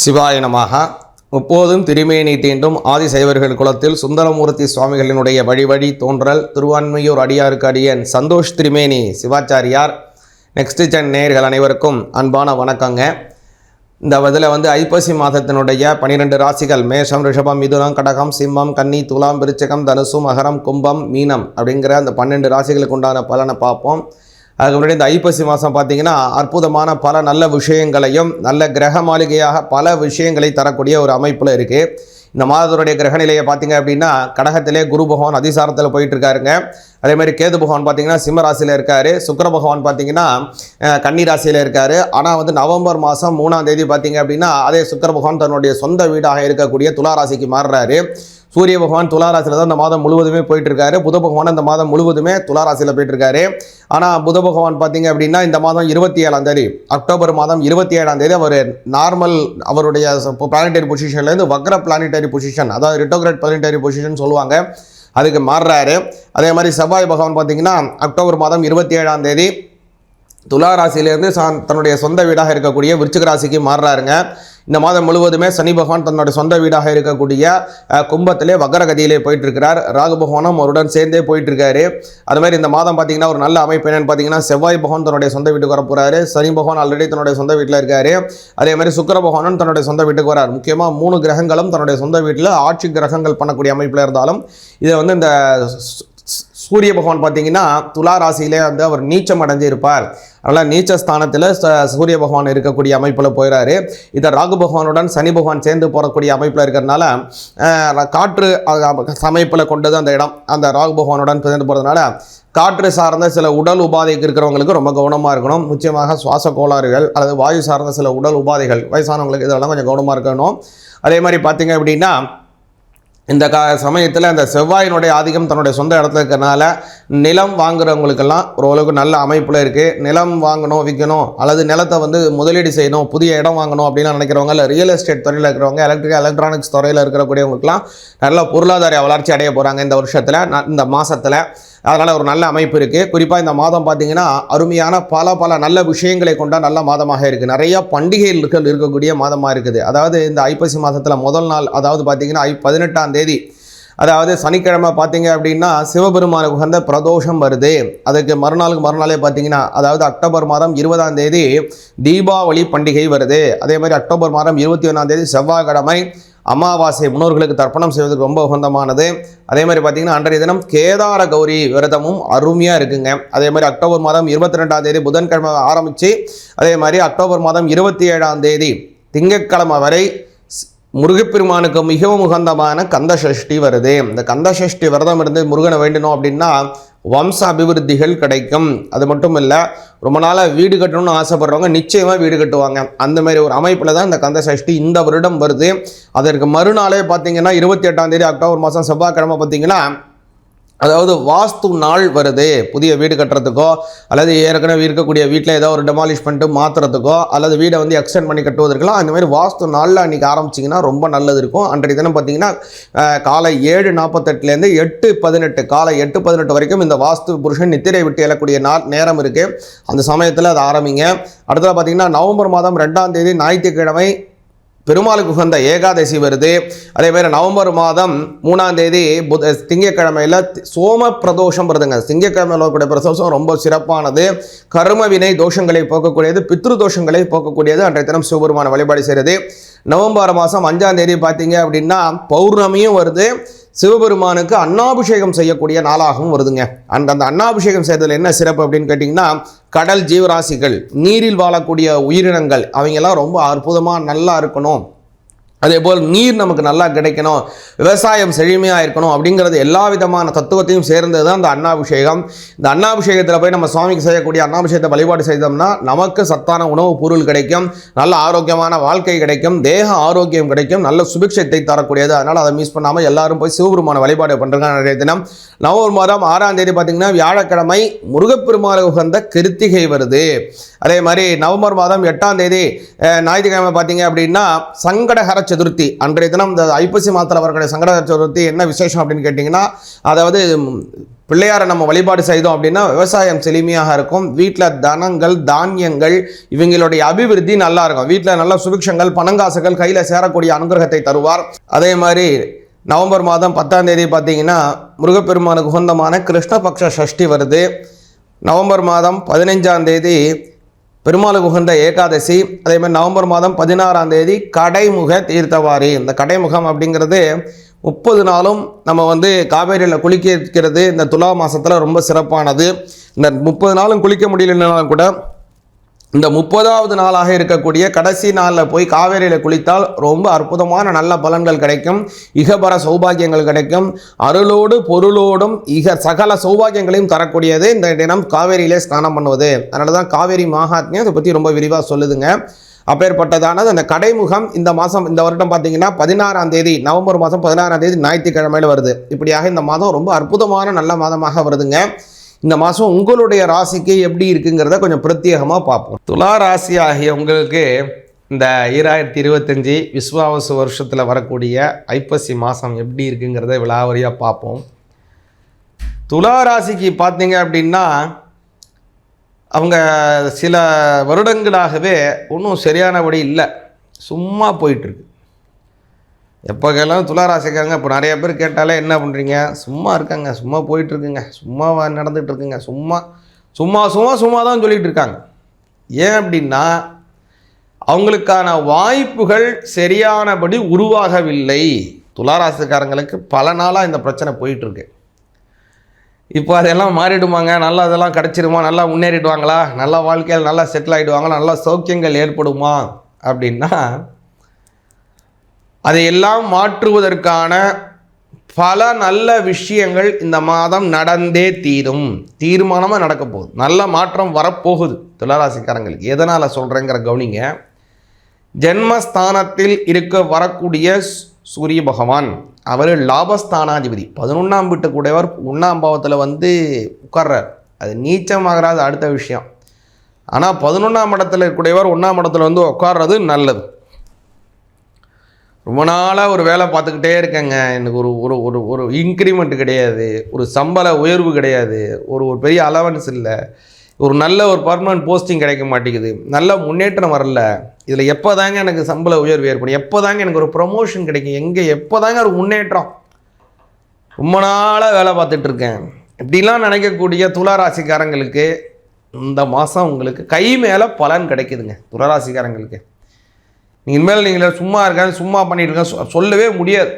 சிவாயனமாக முப்போதும் திருமேனி தீண்டும் ஆதிசைவர்கள் குலத்தில் சுந்தரமூர்த்தி சுவாமிகளினுடைய வழிவழி தோன்றல் திருவான்மையூர் அடியாருக்கு அடியன் சந்தோஷ் திருமேனி சிவாச்சாரியார். நெக்ஸ்ட் ஜன் நேயர்கள் அனைவருக்கும் அன்பான வணக்கங்க. இந்த இதில் வந்து ஐப்பசி மாதத்தினுடைய பனிரெண்டு ராசிகள் மேஷம் ரிஷபம் மிதுனம் கடகம் சிம்மம் கன்னி துலாம் விருச்சகம் தனுசு மகரம் கும்பம் மீனம் அப்படிங்கிற அந்த பன்னெண்டு ராசிகளுக்கு உண்டான பலனை பார்ப்போம். அதுக்கு முன்னாடி இந்த ஐப்பசி மாதம் பார்த்தீங்கன்னா அற்புதமான பல நல்ல விஷயங்களையும் நல்ல கிரக மாளிகையாக பல விஷயங்களை தரக்கூடிய ஒரு அமைப்பில் இருக்குது இந்த மாதத்துடைய கிரக நிலையை பார்த்தீங்க அப்படின்னா கடகத்திலே குரு பகவான் அதிசாரத்தில் போயிட்டு இருக்காருங்க அதே மாதிரி கேது பகவான் பார்த்தீங்கன்னா சிம்ம ராசியில் இருக்காரு. சுக்கிர பகவான் பார்த்தீங்கன்னா கன்னி ராசியில் இருக்கார். ஆனால் வந்து நவம்பர் மாதம் மூணாம் தேதி பார்த்தீங்க அப்படின்னா அதே சுக்கர பகவான் தன்னுடைய சொந்த வீடாக இருக்கக்கூடிய துலா ராசிக்கு மாறுறாரு. சூரிய பகவான் துளாராசியில் தான் இந்த மாதம் முழுவதுமே போயிட்டு இருக்காரு புத பகவான் இந்த மாதம் முழுவதுமே துளாராசியில் போயிட்டுருக்காரு. போயிட்டு இருக்காரு ஆனால் புத பகவான் பார்த்தீங்க அப்படின்னா இந்த மாதம் இருபத்தி ஏழாம் தேதி அக்டோபர் மாதம் இருபத்தி ஏழாம் தேதி அவர் நார்மல் அவருடைய பிளானட்டரி பொசிஷன்லேருந்து வக்ர பிளானட்டரி பொசிஷன் அதாவது ரிட்டோகிரேட் பிளானட்டரி பொசிஷன் சொல்லுவாங்க. அதுக்கு மாறுறாரு. அதே மாதிரி செவ்வாய் பகவான் பார்த்தீங்கன்னா அக்டோபர் மாதம் இருபத்தி ஏழாம் தேதி துலா ராசியிலேருந்து சான் தன்னுடைய சொந்த வீடாக இருக்கக்கூடிய விருச்சிக ராசிக்கு மாறுறாருங்க. இந்த மாதம் முழுவதுமே சனி பகவான் தன்னுடைய சொந்த வீடாக இருக்கக்கூடிய கும்பத்திலே வக்கரகதியிலே போயிட்டு இருக்கிறார் ராகு பகவானும் அவருடன் சேர்ந்தே போயிட்டு இருக்காரு அது மாதிரி இந்த மாதம் பார்த்தீங்கன்னா ஒரு நல்ல அமைப்பு என்னன்னு பார்த்தீங்கன்னா செவ்வாய் பகவான் தன்னுடைய சொந்த வீட்டுக்கு வர போறாரு சனி பகவான் ஆல்ரெடி தன்னுடைய சொந்த வீட்டில் இருக்காரு. அதே மாதிரி சுக்கர பகவானும் தன்னுடைய சொந்த வீட்டுக்கு வரார். முக்கியமாக மூணு கிரகங்களும் தன்னுடைய சொந்த வீட்டில் ஆட்சி கிரகங்கள் பண்ணக்கூடிய அமைப்பில் இருந்தாலும் இதை வந்து இந்த சூரிய பகவான் பார்த்தீங்கன்னா துலா ராசியிலே வந்து அவர் நீச்சம் அடைஞ்சு இருப்பார் அதனால் நீச்ச ஸ்தானத்தில் ச- சூரிய பகவான் இருக்கக்கூடிய அமைப்பில் போயிறாரு. இதை ராகு பகவானுடன் சனி பகவான் சேர்ந்து போகக்கூடிய அமைப்பில் இருக்கிறதுனால காற்று அமைப்பில் கொண்டது அந்த இடம். அந்த ராகு பகவானுடன் சேர்ந்து போகிறதுனால காற்று சார்ந்த சில உடல் உபாதைக்கு இருக்கிறவங்களுக்கு ரொம்ப கவனமாக இருக்கணும். முக்கியமாக சுவாச கோளாறுகள் அல்லது வாயு சார்ந்த சில உடல் உபாதைகள் வயசானவங்களுக்கு இதெல்லாம் கொஞ்சம் கவனமாக இருக்கணும். அதே மாதிரி பார்த்தீங்க அப்படின்னா இந்த கா சமயத்தில் அந்த செவ்வாயினுடைய ஆதிக்கம் தன்னுடைய சொந்த இடத்துல இருக்கிறனால நிலம் வாங்குறவங்களுக்கெல்லாம் ஓரளவுக்கு நல்ல அமைப்பில் இருக்குது நிலம் வாங்கணும் விற்கணும் அல்லது நிலத்தை வந்து முதலீடு செய்யணும் புதிய இடம் வாங்கணும் அப்படின்னு நினைக்கிறவங்க இல்லை ரியல் எஸ்டேட் துறையில் இருக்கிறவங்க எலக்ட்ரிக் எலக்ட்ரானிக்ஸ் துறையில் இருக்கக்கூடியவங்களுக்குலாம் நல்ல பொருளாதார வளர்ச்சி அடைய போகிறாங்க இந்த வருஷத்தில் இந்த மாதத்தில் அதனால் ஒரு நல்ல அமைப்பு இருக்குது குறிப்பாக இந்த மாதம் பார்த்தீங்கன்னா அருமையான பல பல நல்ல விஷயங்களை கொண்ட நல்ல மாதமாக இருக்குது நிறையா பண்டிகைகள் இருக்கக்கூடிய மாதமாக இருக்குது. அதாவது இந்த ஐப்பசி மாதத்தில் முதல் நாள் அதாவது பார்த்தீங்கன்னா ஐ பதினெட்டாம் தேதி. அதாவது சனிக்கிழமை பார்த்தீங்க அப்படின்னா சிவபெருமானுக்கு உகந்த பிரதோஷம் வருது. அதுக்கு மறுநாளுக்கு மறுநாளே பார்த்தீங்கன்னா அதாவது அக்டோபர் மாதம் இருபதாம் தேதி தீபாவளி பண்டிகை வருது. அதே மாதிரி அக்டோபர் மாதம் இருபத்தி ஒன்றாம் தேதி செவ்வாய்க்கிழமை அமாவாசை முன்னோர்களுக்கு தர்ப்பணம் செய்வதற்கு ரொம்ப உகந்தமானது. அதே மாதிரி பார்த்தீங்கன்னா அன்றைய தினம் கேதார கௌரி விரதமும் அருமையாக இருக்குங்க. அதே மாதிரி அக்டோபர் மாதம் இருபத்தி ரெண்டாம் தேதி புதன்கிழமை ஆரம்பித்து அதே மாதிரி அக்டோபர் மாதம் இருபத்தி ஏழாம் தேதி திங்கட்கிழமை வரை முருகப்பெருமானுக்கு மிகவும் உகந்தமான கந்த சஷ்டி வருது. இந்த கந்த சஷ்டி விரதம் இருந்து முருகனை வேண்டணும் அப்படின்னா வம்ச அபிவிருத்திகள் கிடைக்கும். அது மட்டும் இல்லை ரொம்ப நாளாக வீடு கட்டணும்னு ஆசைப்படுறவங்க நிச்சயமாக வீடு கட்டுவாங்க. அந்த மாதிரி ஒரு அமைப்பில் தான் இந்த கந்த சஷ்டி இந்த வருடம் வருது. அதற்கு மறுநாளே பார்த்தீங்கன்னா இருபத்தி எட்டாம் தேதி அக்டோபர் மாதம் செவ்வாய்க்கிழமை பார்த்தீங்கன்னா அதாவது வாஸ்து நாள் வருது புதிய வீடு கட்டுறதுக்கோ அல்லது ஏற்கனவே இருக்கக்கூடிய வீட்டில் ஏதோ ஒரு டெமாலிஷ் பண்ணிட்டு மாற்றுறதுக்கோ அல்லது வீடை வந்து எக்ஸ்டெண்ட் பண்ணி கட்டுவதற்கெல்லாம் அந்த மாதிரி வாஸ்து நாளில் அன்றைக்கி ஆரம்பிச்சிங்கன்னா ரொம்ப நல்லது இருக்கும். அன்றைய தினம் பார்த்தீங்கன்னா காலை ஏழு நாற்பத்தெட்டுலேருந்து எட்டு பதினெட்டு காலை எட்டு பதினெட்டு வரைக்கும் இந்த வாஸ்து புருஷன் நித்திரை விட்டு எழக்கூடிய நாள் நேரம் இருக்குது அந்த சமயத்தில் அதை ஆரம்பிங்க. அடுத்தது பார்த்தீங்கன்னா நவம்பர் மாதம் ரெண்டாம் தேதி ஞாயிற்றுக்கிழமை பெருமாளுக்கு உகந்த ஏகாதசி வருது. அதே மாதிரி நவம்பர் மாதம் மூணாம் தேதி புத திங்கக்கிழமையில் சோம பிரதோஷம் வருதுங்க. திங்கக்கிழமையில் வரக்கூடிய பிரதோஷம் ரொம்ப சிறப்பானது. கர்ம வினை தோஷங்களை போக்கக்கூடியது பித்ரு தோஷங்களை போக்கக்கூடியது. அன்றைய தினம் சிவபெருமான வழிபாடு செய்கிறது நவம்பர் மாதம் அஞ்சாம் தேதி பார்த்தீங்க அப்படின்னா பௌர்ணமியும் வருது. சிவபெருமானுக்கு அன்னாபிஷேகம் செய்யக்கூடிய நாளாகவும் வருதுங்க. அந்த அந்த அன்னாபிஷேகம் செய்ததில் என்ன சிறப்பு அப்படின்னு கேட்டிங்கன்னா கடல் ஜீவராசிகள் நீரில் வாழக்கூடிய உயிரினங்கள் அவங்கெல்லாம் ரொம்ப அற்புதமாக நல்லா இருக்கணும். அதே போல் நீர் நமக்கு நல்லா கிடைக்கணும் விவசாயம் செழுமையாக இருக்கணும் அப்படிங்கிறது எல்லா விதமான தத்துவத்தையும் சேர்ந்தது தான் இந்த அன்னாபிஷேகம். இந்த அன்னாபிஷேகத்தில் போய் நம்ம சுவாமிக்கு செய்யக்கூடிய அன்னாபிஷேகத்தை வழிபாடு செய்தோம்னா நமக்கு சத்தான உணவுப் பொருள் கிடைக்கும் நல்ல ஆரோக்கியமான வாழ்க்கை கிடைக்கும் தேக ஆரோக்கியம் கிடைக்கும் நல்ல சுபிக்ஷத்தை தரக்கூடியது. அதனால் அதை மிஸ் பண்ணாமல் எல்லாரும் போய் சிவபெருமான வழிபாடு பண்ணுறாங்க நிறைய தினம். நவம்பர் மாதம் ஆறாம் தேதி பார்த்தீங்கன்னா வியாழக்கிழமை முருகப்பெருமாள் உகந்த கிருத்திகை வருது. அதே மாதிரி நவம்பர் மாதம் எட்டாம் தேதி ஞாயிற்றுக்கிழமை பார்த்தீங்க அப்படின்னா சங்கடஹர சதுர்த்தி. அன்றைய தினம் இந்த ஐப்பசி மாதத்தில் வரக்கூடிய சங்கடஹர சதுர்த்தி என்ன விசேஷம் அப்படின்னு கேட்டிங்கன்னா அதாவது பிள்ளையாரை நம்ம வழிபாடு செய்தோம் அப்படின்னா விவசாயம் செழுமையாக இருக்கும். வீட்டில் தனங்கள் தானியங்கள் இவங்களுடைய அபிவிருத்தி நல்லா இருக்கும். வீட்டில் நல்ல சுபிக்ஷங்கள் பணங்காசுகள் கையில் சேரக்கூடிய அனுகிரகத்தை தருவார். அதே மாதிரி நவம்பர் மாதம் பத்தாம் தேதி பார்த்தீங்கன்னா முருகப்பெருமானுக்கு உகந்தமான கிருஷ்ணபக்ஷ சஷ்டி வருது. நவம்பர் மாதம் பதினைஞ்சாம் தேதி பெருமாளுக்கு உகந்த ஏகாதசி அதே மாதிரி நவம்பர் மாதம் பதினாறாம் தேதி கடைமுக தீர்த்தவாரி. இந்த கடைமுகம் அப்படிங்கிறது முப்பது நாளும் நம்ம வந்து காவேரியில் குளிக்க இருக்கிறது இந்த துலா மாதத்தில் ரொம்ப சிறப்பானது. இந்த முப்பது நாளும் குளிக்க முடியலனாலும் கூட இந்த முப்பதாவது நாளாக இருக்கக்கூடிய கடைசி நாளில் போய் காவேரியில் குளித்தால் ரொம்ப அற்புதமான நல்ல பலன்கள் கிடைக்கும். இகபர சௌபாகியங்கள் கிடைக்கும். அருளோடு பொருளோடும் இக சகல சௌபாகியங்களையும் தரக்கூடியது இந்த தினம் காவேரியிலே ஸ்நானம் பண்ணுவது. அதனால தான் காவேரி மகாத்மியம் அதை பற்றி ரொம்ப விரிவாக சொல்லுதுங்க. அப்பேற்பட்டதானது அந்த கடைமுகம் இந்த மாதம் இந்த வருடம் பார்த்தீங்கன்னா பதினாறாம் தேதி நவம்பர் மாதம் பதினாறாம் தேதி ஞாயிற்றுக்கிழமையில் வருது. இப்படியாக இந்த மாதம் ரொம்ப அற்புதமான நல்ல மாதமாக வருதுங்க. இந்த மாதம் உங்களுடைய ராசிக்கு எப்படி இருக்குங்கிறத கொஞ்சம் பிரத்யேகமாக பார்ப்போம். துலா ராசி ஆகிய உங்களுக்கு இந்த ஈராயிரத்தி இருபத்தஞ்சி விஸ்வாவசு வருஷத்தில் வரக்கூடிய ஐப்பசி மாதம் எப்படி இருக்குங்கிறத விலாவரியாக பார்ப்போம். துலா ராசிக்கு பார்த்தீங்க அப்படின்னா அவங்க சில வருடங்களாகவே ஒன்றும் சரியானபடி இல்லை. சும்மா போயிட்டுருக்கு எப்போ கேட்டாலும் துளாராசிக்காரங்க இப்போ நிறைய பேர் கேட்டாலே என்ன பண்ணுறீங்க சும்மா இருக்காங்க சும்மா போயிட்டுருக்குங்க. சும்மா நடந்துகிட்டு இருக்குங்க சும்மா சும்மா சும்மா சும்மா தான் சொல்லிகிட்டு இருக்காங்க ஏன் அப்படின்னா அவங்களுக்கான வாய்ப்புகள் சரியானபடி உருவாகவில்லை. துளாராசிக்காரங்களுக்கு பல நாளாக இந்த பிரச்சனை போயிட்டுருக்கு. இப்போ அதெல்லாம் மாறிடுமாங்க. நல்லா அதெல்லாம் கிடச்சிருமா? நல்லா முன்னேறிடுவாங்களா? நல்லா வாழ்க்கையில் நல்லா செட்டில் ஆகிடுவாங்களா நல்லா சௌக்கியங்கள் ஏற்படுமா? அப்படின்னா அதையெல்லாம் மாற்றுவதற்கான பல நல்ல விஷயங்கள் இந்த மாதம் நடந்தே தீரும். தீர்மானமாக நடக்க போகுது. நல்ல மாற்றம் வரப்போகுது துளராசிக்காரங்களுக்கு. எதனால் சொல்கிறேங்கிற கவனிங்க. ஜென்மஸ்தானத்தில் இருக்க வரக்கூடிய சு- சூரிய பகவான் அவர் லாபஸ்தானாதிபதி. பதினொன்றாம் வீட்டு கூடையவர் ஒன்றாம் பாவத்தில் வந்து உட்கார்றார். அது நீச்சமாகறாது அடுத்த விஷயம். ஆனால் பதினொன்றாம் இடத்துல இருக்கக்கூடியவர் ஒன்றாம் இடத்துல வந்து உட்கார்றது நல்லது. ரொம்ப நாளாக ஒரு வேலை பார்த்துக்கிட்டே இருக்கேங்க. எனக்கு ஒரு ஒரு ஒரு ஒரு இன்க்ரிமெண்ட் கிடையாது. ஒரு சம்பள உயர்வு கிடையாது. ஒரு ஒரு பெரிய அலவன்ஸ் இல்லை. ஒரு நல்ல ஒரு பர்மனன்ட் போஸ்டிங் கிடைக்க மாட்டேங்குது. நல்ல முன்னேற்றம் வரல. இதில் எப்போ தாங்க எனக்கு சம்பள உயர்வு ஏற்படும்? எப்போ தாங்க எனக்கு ஒரு ப்ரொமோஷன் கிடைக்கும்? எங்கே எப்போ தாங்க ஒரு முன்னேற்றம்? ரொம்ப நாளாக வேலை பார்த்துட்ருக்கேன் இப்படிலாம் நினைக்கக்கூடிய துளாராசிக்காரங்களுக்கு இந்த மாதம் உங்களுக்கு கை மேலே பலன் கிடைக்குதுங்க. துளராசிக்காரங்களுக்கு. இனிமேல் நீங்கள் சும்மா இருக்காங்க சும்மா பண்ணிட்டு இருக்க சொல்லவே முடியாது.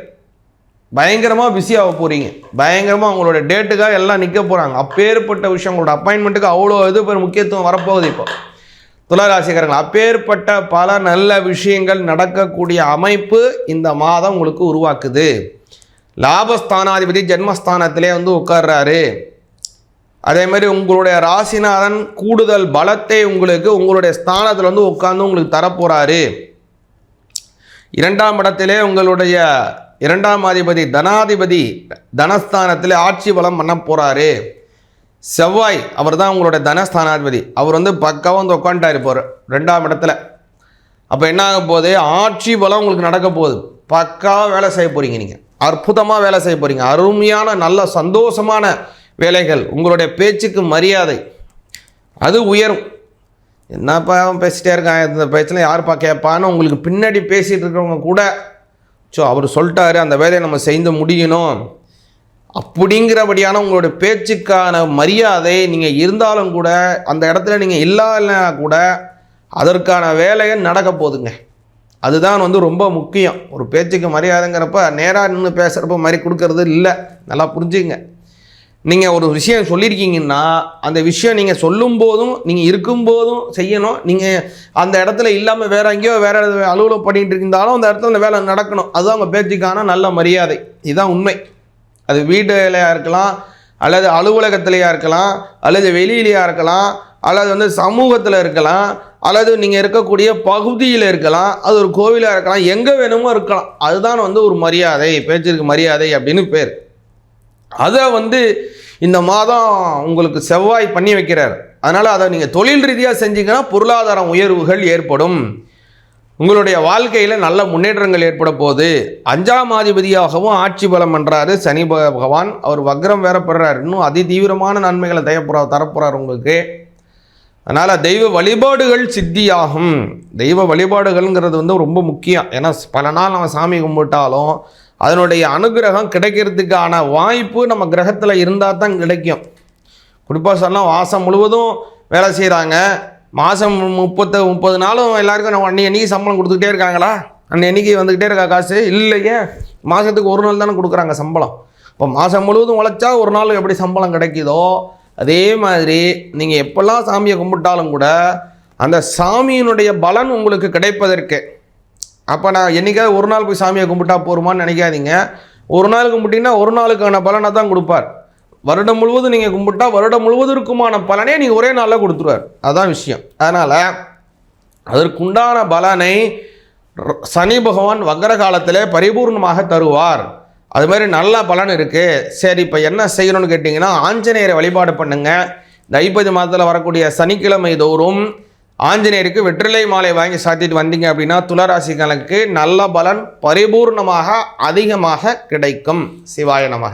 பயங்கரமாக பிஸியாக போகிறீங்க பயங்கரமாக உங்களோட டேட்டுக்காக எல்லாம் நிற்க போகிறாங்க அப்பேற்பட்ட விஷயம் உங்களோட அப்பாயின்மெண்ட்டுக்கு அவ்வளோ இது பெரிய முக்கியத்துவம் வரப்போகுது இப்போ. துளாராசிக்காரங்கள் அப்பேற்பட்ட பல நல்ல விஷயங்கள் நடக்கக்கூடிய அமைப்பு இந்த மாதம் உங்களுக்கு உருவாக்குது. லாபஸ்தானாதிபதி ஜென்மஸ்தானத்திலே வந்து உட்கார்றாரு. அதே மாதிரி உங்களுடைய ராசிநாதன் கூடுதல் பலத்தை உங்களுக்கு உங்களுடைய ஸ்தானத்தில் வந்து உட்கார்ந்து உங்களுக்கு தரப்போகிறாரு இரண்டாம் இடத்திலே உங்களுடைய இரண்டாம் அதிபதி தனாதிபதி தனஸ்தானத்தில் ஆட்சி பலம் பண்ண போகிறாரு செவ்வாய் அவர் தான் உங்களுடைய தனஸ்தானாதிபதி. அவர் வந்து பக்காவாக வந்து உட்காந்துட்டார் இப்போ ரெண்டாம் இடத்துல. அப்போ என்ன ஆக போகுது? ஆட்சி பலம் உங்களுக்கு நடக்க போகுது. பக்காவாக வேலை செய்ய போகிறீங்க நீங்கள் அற்புதமாக வேலை செய்ய போகிறீங்க அருமையான நல்ல சந்தோஷமான வேலைகள். உங்களுடைய பேச்சுக்கு மரியாதை. அது உயரும். என்னப்பா அவன் பேசிட்டே இருக்கான்? இந்த பேச்சில் யாருப்பா கேட்பான்னு உங்களுக்கு பின்னாடி பேசிகிட்டு இருக்கிறவங்க கூட ஸோ அவர் சொல்லிட்டாரு அந்த வேலையை நம்ம செய்து முடியணும். அப்படிங்கிறபடியான உங்களோட பேச்சுக்கான மரியாதை நீங்கள் இருந்தாலும் கூட அந்த இடத்துல நீங்கள் இல்லைன்னா கூட அதற்கான வேலையை நடக்க போகுதுங்க. அதுதான் வந்து ரொம்ப முக்கியம். ஒரு பேச்சுக்கு மரியாதைங்கிறப்ப நேராக நின்று பேசுகிறப்ப மாதிரி கொடுக்கறது இல்லை. நல்லா புரிஞ்சுங்க நீங்கள் ஒரு விஷயம் சொல்லியிருக்கீங்கன்னா அந்த விஷயம் நீங்கள் சொல்லும்போதும் நீங்கள் இருக்கும்போதும் செய்யணும். நீங்கள் அந்த இடத்துல இல்லாமல் வேற எங்கேயோ வேற அலுவலகம் பண்ணிட்டு இருந்தாலும் அந்த இடத்துல அந்த வேலை நடக்கணும். அதுதான் அவங்க பேச்சுக்கான நல்ல மரியாதை. இதுதான் உண்மை. அது வீட்டிலையா இருக்கலாம் அல்லது அலுவலகத்திலையா இருக்கலாம் அல்லது வெளியிலையா இருக்கலாம் அல்லது வந்து சமூகத்தில் இருக்கலாம் அல்லது நீங்கள் இருக்கக்கூடிய பகுதியில் இருக்கலாம் அது ஒரு கோவிலாக இருக்கலாம் எங்கே வேணுமோ இருக்கலாம். அதுதான் வந்து ஒரு மரியாதை பேச்சிற்கு மரியாதை அப்படின்னு பேர். அதை வந்து இந்த மாதம் உங்களுக்கு செவ்வாய் பண்ணி வைக்கிறார். அதனால் அதை நீங்கள் தொழில் ரீதியாக செஞ்சீங்கன்னா பொருளாதார உயர்வுகள் ஏற்படும். உங்களுடைய வாழ்க்கையில் நல்ல முன்னேற்றங்கள் ஏற்பட போகுது. அஞ்சாம் அதிபதியாகவும் ஆட்சி பலம் பண்ணுறாரு சனி பக- பகவான். அவர் வக்ரம் வேற பெறாரு இன்னும் அதி தீவிரமான நன்மைகளை தயப்புறா தரப்போறார் உங்களுக்கு. அதனால் தெய்வ வழிபாடுகள் சித்தியாகும். தெய்வ வழிபாடுகள்ங்கிறது வந்து ரொம்ப முக்கியம். ஏன்னா பல நாள் நம்ம சாமி கும்பிட்டாலும் அதனுடைய அனுகிரகம் கிடைக்கிறதுக்கான வாய்ப்பு நம்ம கிரகத்தில் இருந்தால் தான் கிடைக்கும். குறிப்பாக சொன்னால் மாதம் முழுவதும் வேலை செய்கிறாங்க மாதம் முப்பத்து முப்பது நாளும் எல்லாருக்கும் நம்ம அன்னி அன்றைக்கி சம்பளம் கொடுத்துக்கிட்டே இருக்காங்களா? அன்னை அன்றைக்கி வந்துக்கிட்டே இருக்கா காசு? இல்லையே மாதத்துக்கு ஒரு நாள் தானே கொடுக்குறாங்க சம்பளம். இப்போ மாதம் முழுவதும் உழைச்சா ஒரு நாள் எப்படி சம்பளம் கிடைக்குதோ? அதே மாதிரி நீங்கள் எப்போல்லாம் சாமியை கும்பிட்டாலும் கூட அந்த சாமியினுடைய பலன் உங்களுக்கு கிடைப்பதற்கு அப்போ நான் என்றைக்காவது ஒரு நாள் போய் சாமியை கும்பிட்டா போருமான்னு நினைக்காதீங்க. ஒரு நாள் கும்பிட்டீங்கன்னா ஒரு நாளுக்கான பலனை தான் கொடுப்பார். வருடம் முழுவதும் நீங்கள் கும்பிட்டா வருடம் முழுவதற்குமான பலனே நீங்கள் ஒரே நாளில் கொடுத்துருவார். அதுதான் விஷயம். அதனால் அதற்குண்டான பலனை சனி பகவான் வக்கர காலத்தில் பரிபூர்ணமாக தருவார். அது மாதிரி நல்ல பலன் இருக்குது சரி இப்போ என்ன செய்யணும்னு கேட்டிங்கன்னா ஆஞ்சநேயரை வழிபாடு பண்ணுங்கள் இந்த ஐப்பதி மாதத்தில் வரக்கூடிய சனிக்கிழமை தோறும் ஆஞ்சநேயருக்கு வெற்றிலை மாலை வாங்கி சாத்திட்டு வந்தீங்க அப்படின்னா துளராசிகளுக்கு நல்ல பலன் பரிபூர்ணமாக அதிகமாக கிடைக்கும். சிவாய நமக.